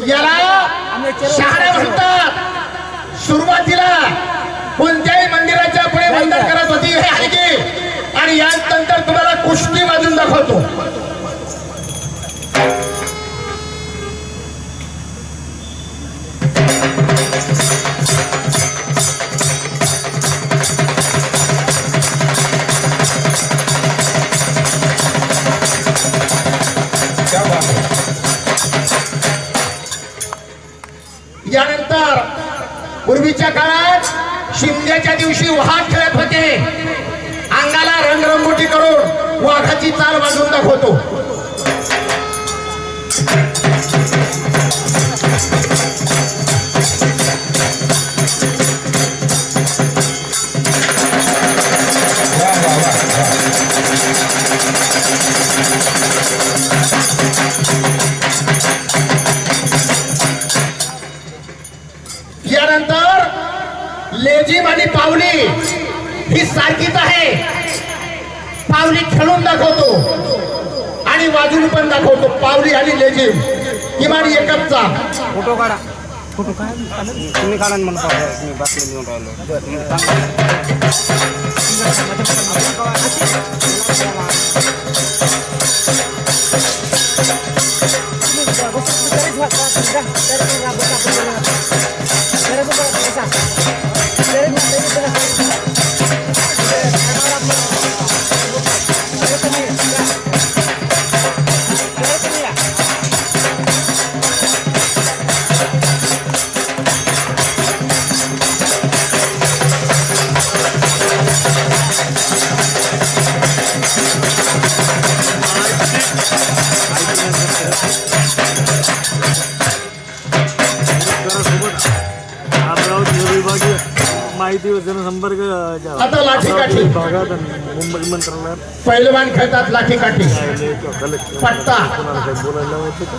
याला शहाणे म्हणतात. सुरुवातीला कोणत्याही मंदिराच्या पुढे बंधन करत होती हे ऐके. आणि यानंतर तुम्हाला कुस्ती वाजून दाखवतो. पूर्वीच्या काळात शिमग्याच्या दिवशी वाहन खेळत होते. अंगाला रंगरंगोटी करून वाघाची चाल वाजवून दाखवतो. यानंतर आहे. पावली खेळून दाखवतो. आणि वाजून पण दाखवतो. पावली आणि लेझिम. किमान एकच फोटो काढा. फोटो काढा. तुम्ही काढा ना मला मी बातमी घेऊन राहिलो. माहिती व जनसंपर्क आता. अमरावती विभागात आणि मुंबई मंत्रालयात पैलवान खेळतात पट्टा. कोणाला काही बोलायला होतं का?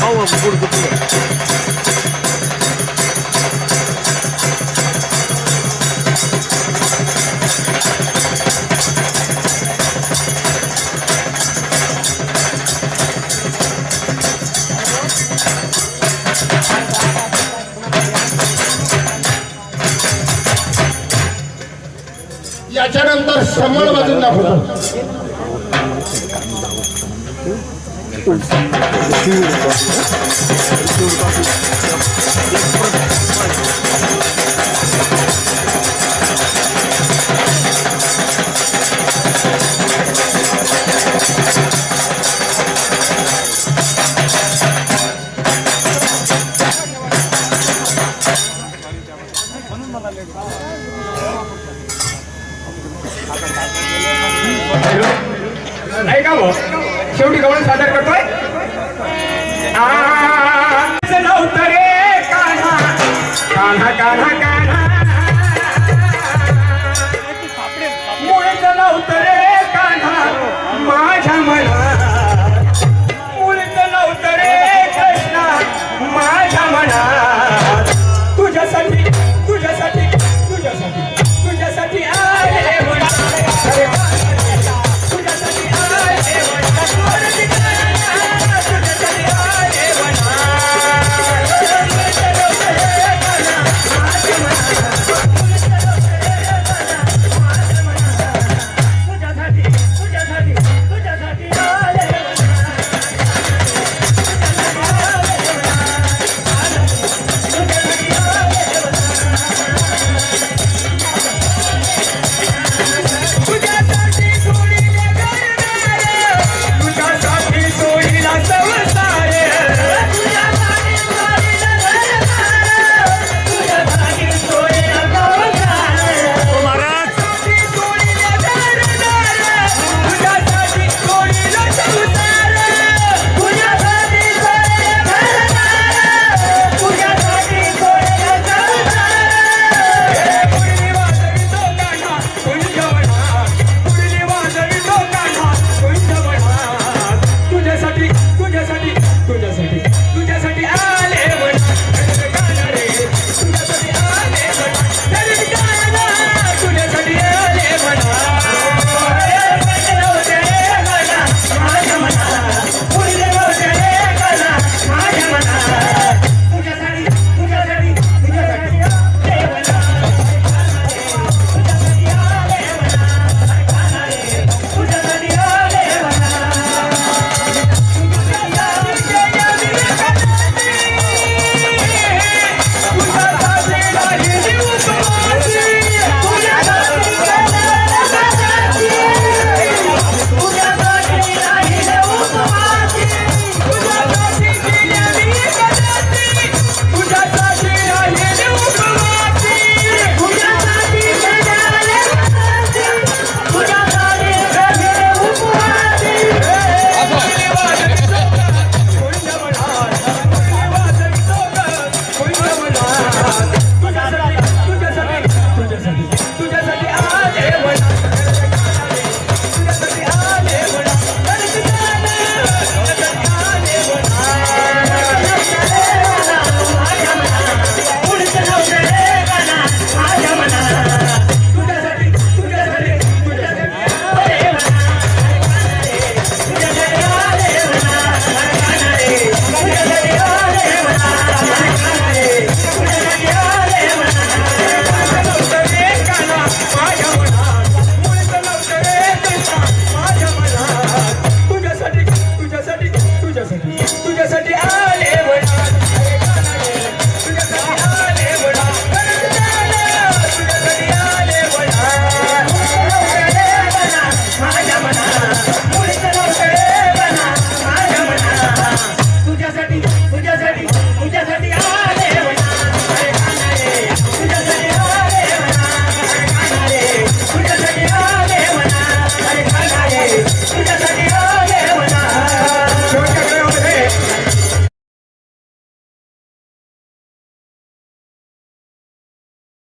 पाहू आपण पुढचं पुढं. याच्यानंतर समोर वाजून दाखवतो. ऐका हो? शेवटी गवळ सादर करतोय? कान्हा कान्हा कान्हा.